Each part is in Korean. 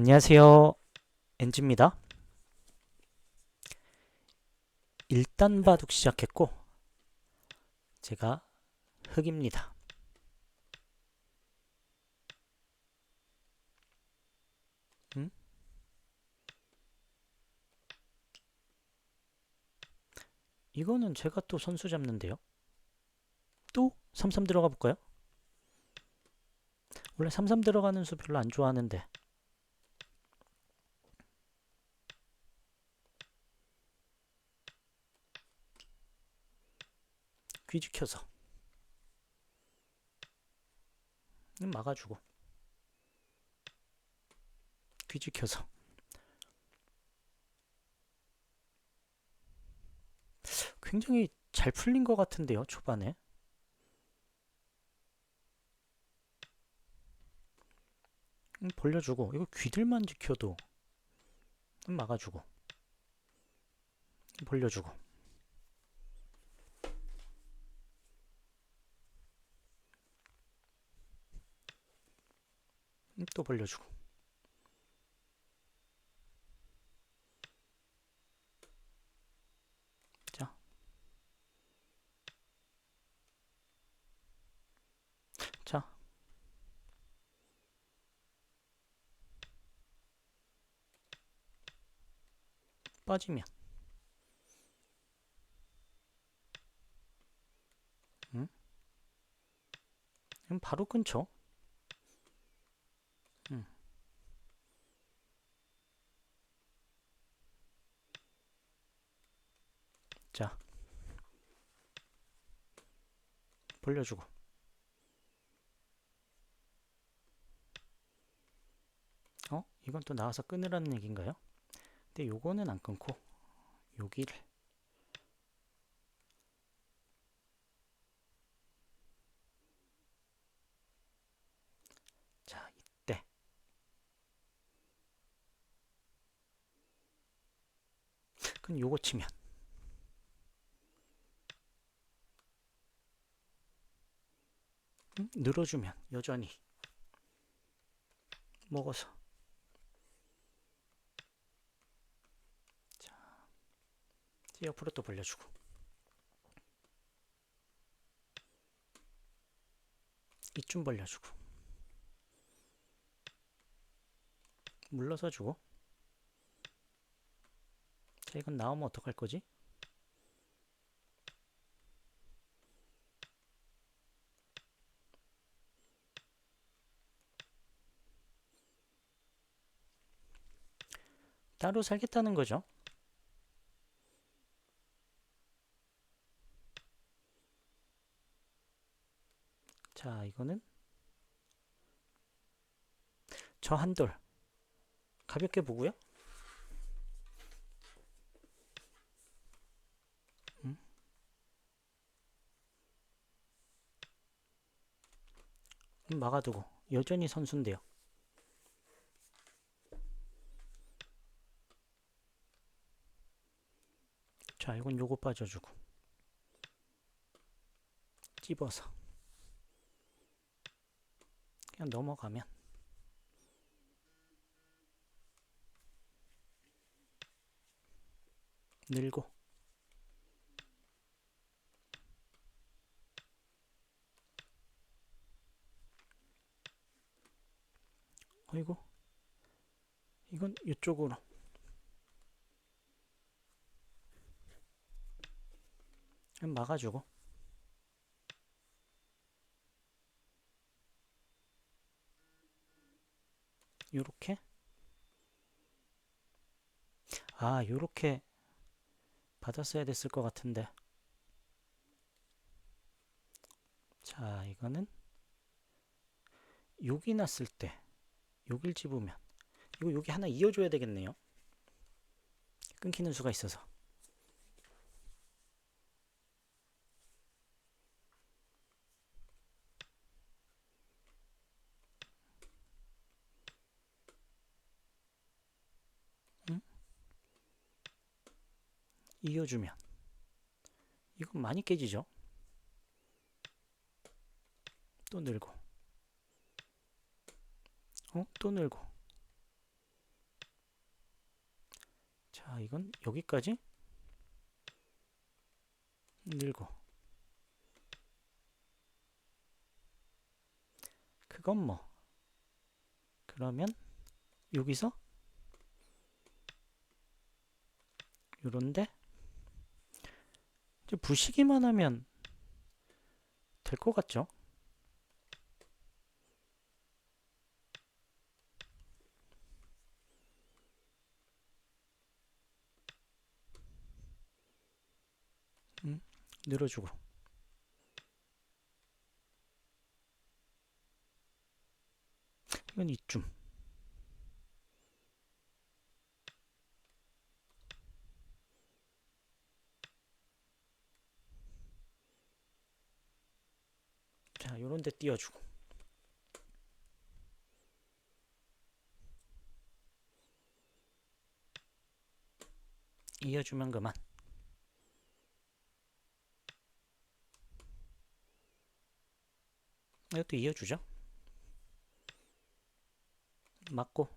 안녕하세요. 엔지입니다. 일단 바둑 시작했고, 제가 흑입니다. 음? 이거는 제가 또 선수 잡는데요. 또33 들어가 볼까요? 원래 33 들어가는 수 별로 안 좋아하는데 귀지켜서. 음, 막아주고. 귀지켜서. 굉장히 잘 풀린 것 같은데요 초반에. 음, 벌려주고. 이거 귀들만 지켜도. 음, 막아주고. 음, 벌려주고 또 벌려주고. 자. 자, 빠지면. 바로 끊죠. 음. 자, 벌려주고 어? 이건 또 나와서 끊으라는 얘기인가요? 근데 요거는 안 끊고 여기를 자 이때 그럼 요거 치면 늘어주면 여전히 먹어서. 이제 옆으로 또 벌려주고. 이쯤 벌려주고. 물러서 주고. 자 이건 나오면 어떡할 거지? 따로 살겠다는 거죠. 자, 이거는 저 한돌 가볍게 보고요. 음. 음, 막아두고 여전히 선수인데요. 자, 이건 요거 빠져주고. 찝어서. 그냥 넘어가면. 늘고. 어이구. 이건 이쪽으로 그냥 막아주고. 요렇게? 아 요렇게 받았어야 됐을 것 같은데. 자 이거는 여기 났을 때 여길 집으면. 이거 여기 하나 이어줘야 되겠네요. 끊기는 수가 있어서 이어주면. 이건 많이 깨지죠? 또 늘고. 어? 또 늘고. 자, 이건 여기까지? 늘고. 그건 뭐. 그러면 여기서? 요런데 부시기만 하면 될 것 같죠? 음, 늘어주고 이건 이쯤 자 요런 데 띄워주고. 이어주면 그만. 이것도 이어주죠? 맞고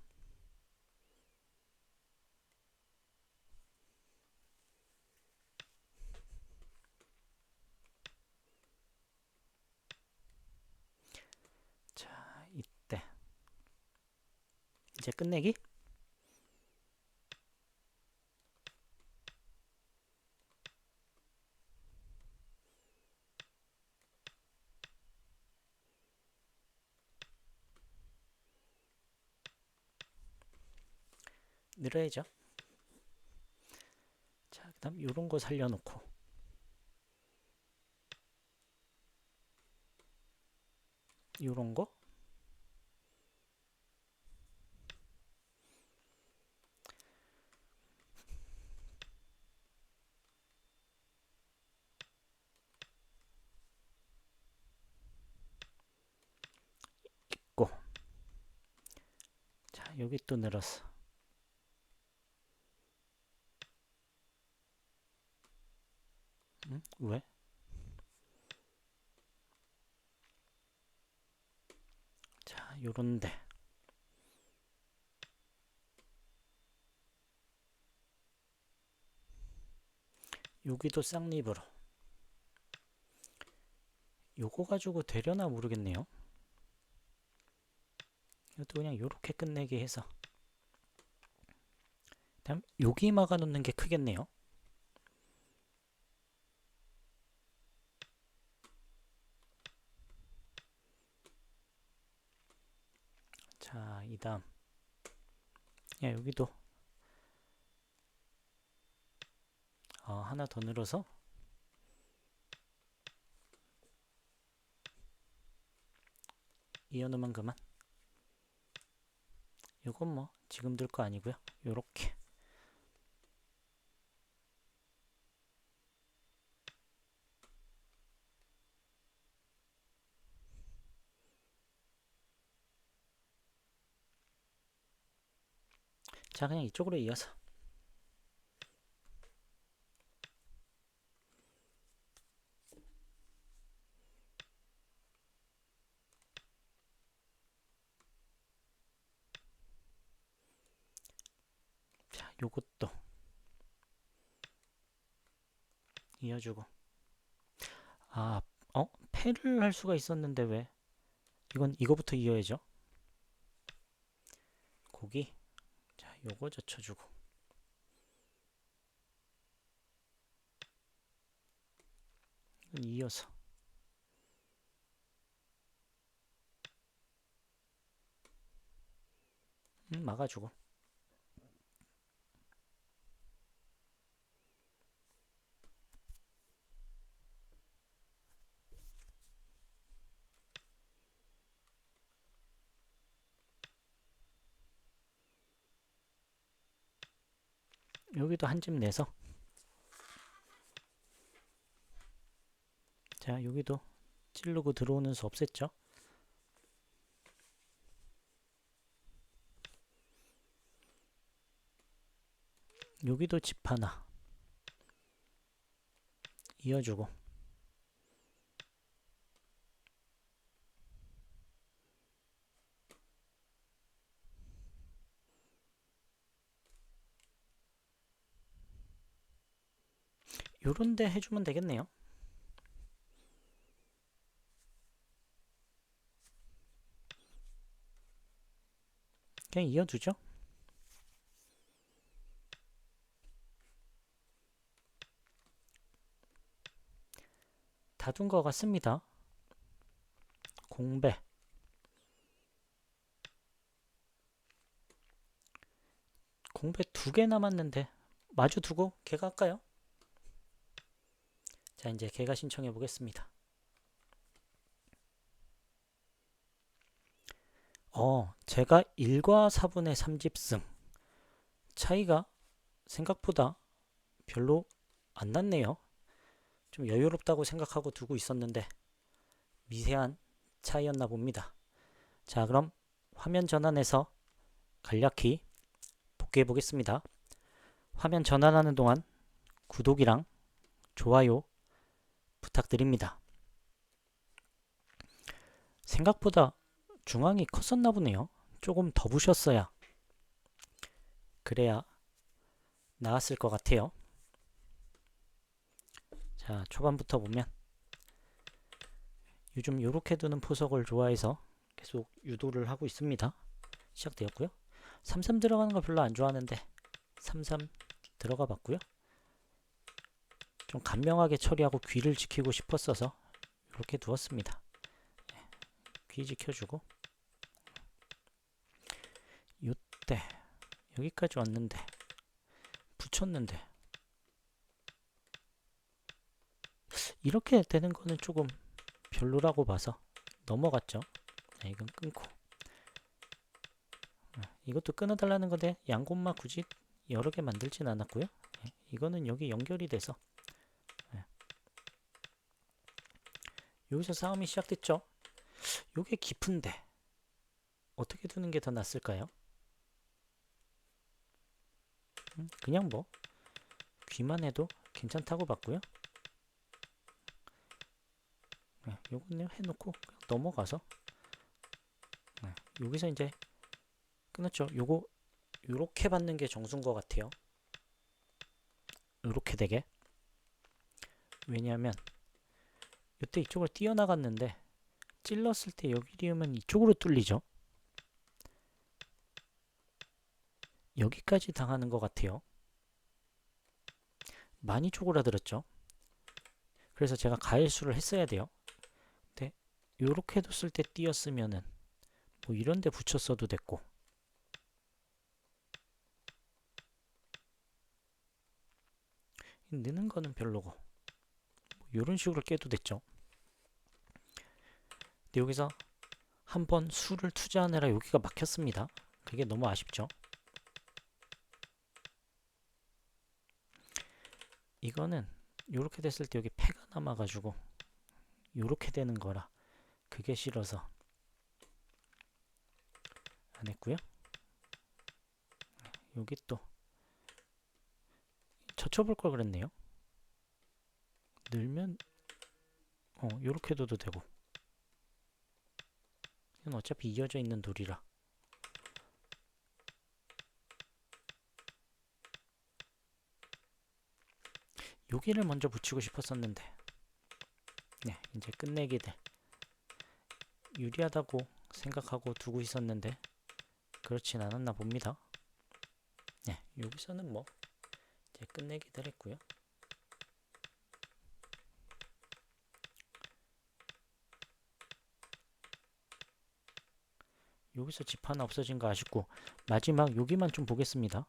자 이때 이제 끝내기? 늘어야죠. 자, 그 다음 요런 거 살려놓고. 요런 거 있고 자, 여기 또 늘었어. 응? 왜? 자, 요런데. 여기도 쌍립으로. 요거 가지고 되려나 모르겠네요. 이것도 그냥 요렇게 끝내게 해서. 다음 여기 막아 놓는 게 크겠네요. 자, 이 다음. 야, 여기도. 어, 하나 더 늘어서. 이어놓으면 그만. 요건 뭐, 지금 들 거 아니고요. 요렇게. 자, 그냥 이쪽으로 이어서. 자, 요것도 이어주고. 아, 어? 패를 할 수가 있었는데 왜? 이건 이거부터 이어야죠. 고기. 자, 요거 젖혀주고. 이어서. 음, 막아주고. 여기도 한 집 내서. 자 여기도 찌르고 들어오는 수 없앴죠? 여기도 집 하나. 이어주고 요런데 해주면 되겠네요. 그냥 이어두죠. 다둔 것 같습니다. 공배 공배 두 개 남았는데 마주 두고 개가 할까요? 자 이제 개가 신청해 보겠습니다. 어 제가 1과 4분의 3집승 차이가 생각보다 별로 안 났네요. 좀 여유롭다고 생각하고 두고 있었는데 미세한 차이였나 봅니다. 자 그럼 화면 전환해서 간략히 복귀해 보겠습니다. 화면 전환하는 동안 구독이랑 좋아요 부탁드립니다. 생각보다 중앙이 컸었나 보네요. 조금 더 부셨어야 그래야 나았을 것 같아요. 자 초반부터 보면 요즘 요렇게 두는 포석을 좋아해서 계속 유도를 하고 있습니다. 시작되었고요. 33 들어가는 거 별로 안 좋아하는데 33 들어가 봤고요. 좀 간명하게 처리하고 귀를 지키고 싶었어서 이렇게 두었습니다. 네, 귀 지켜주고 요때 여기까지 왔는데 붙였는데 이렇게 되는 거는 조금 별로라고 봐서 넘어갔죠. 네, 이건 끊고 네, 이것도 끊어달라는 건데 양곳마 굳이 여러 개 만들진 않았고요. 네, 이거는 여기 연결이 돼서 여기서 싸움이 시작됐죠. 요게 깊은데 어떻게 두는 게 더 낫을까요? 음, 그냥 뭐 귀만 해도 괜찮다고 봤고요. 네, 요거는 해놓고 넘어가서 네, 여기서 이제 끊었죠. 요거 요렇게 받는 게 정수인 것 같아요. 요렇게 되게 왜냐하면 이때 이쪽으로 뛰어나갔는데 찔렀을 때 여기 리으면 이쪽으로 뚫리죠. 여기까지 당하는 것 같아요. 많이 쪼그라들었죠. 그래서 제가 가일수를 했어야 돼요. 근데 요렇게 뒀을 때 띄었으면은 뭐 이런 데 붙였어도 됐고 느는 거는 별로고 뭐 요런 식으로 깨도 됐죠. 근데 여기서 한번 수를 투자하느라 여기가 막혔습니다. 그게 너무 아쉽죠. 이거는 이렇게 됐을 때 여기 패가 남아가지고 이렇게 되는 거라 그게 싫어서 안 했고요. 여기 또 젖혀볼 걸 그랬네요. 늘면 어 이렇게 둬도 되고 이건 어차피 이어져 있는 돌이라. 여기를 먼저 붙이고 싶었었는데. 네 이제 끝내게 돼. 유리하다고 생각하고 두고 있었는데 그렇진 않았나 봅니다. 네 여기서는 뭐 이제 끝내기들 했고요 여기서 집 하나 없어진 거 아쉽고 마지막 여기만 좀 보겠습니다.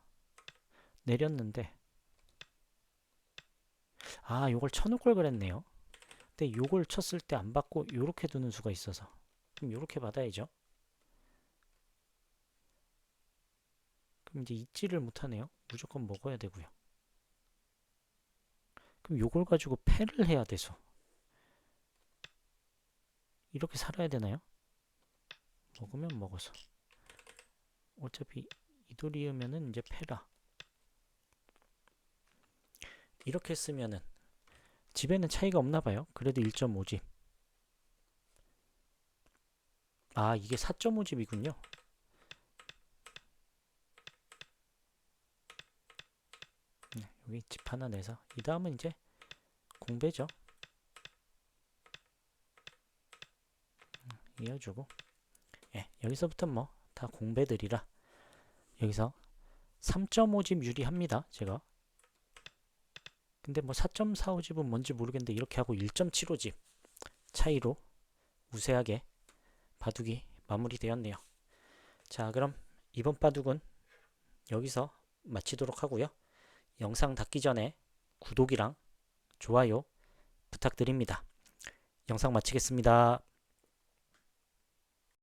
내렸는데. 아 요걸 쳐놓을 걸 그랬네요. 근데 요걸 쳤을 때 안 받고 요렇게 두는 수가 있어서. 그럼 요렇게 받아야죠. 그럼 이제 잊지를 못하네요. 무조건 먹어야 되고요. 그럼 요걸 가지고 패를 해야 돼서. 이렇게 살아야 되나요? 먹으면 먹어서 어차피 이돌이으면은 이제 패라 이렇게 쓰면은 집에는 차이가 없나 봐요. 그래도 1.5집. 아, 이게 4.5집이군요. 네, 여기 집 하나 내서 이 다음은 이제 공배죠. 음, 이어주고 예, 여기서부터 뭐 다 공배들이라 여기서 3.5집 유리합니다. 제가 근데 뭐 4.45집은 뭔지 모르겠는데 이렇게 하고 1.75집 차이로 우세하게 바둑이 마무리되었네요. 자 그럼 이번 바둑은 여기서 마치도록 하고요. 영상 닫기 전에 구독이랑 좋아요 부탁드립니다. 영상 마치겠습니다.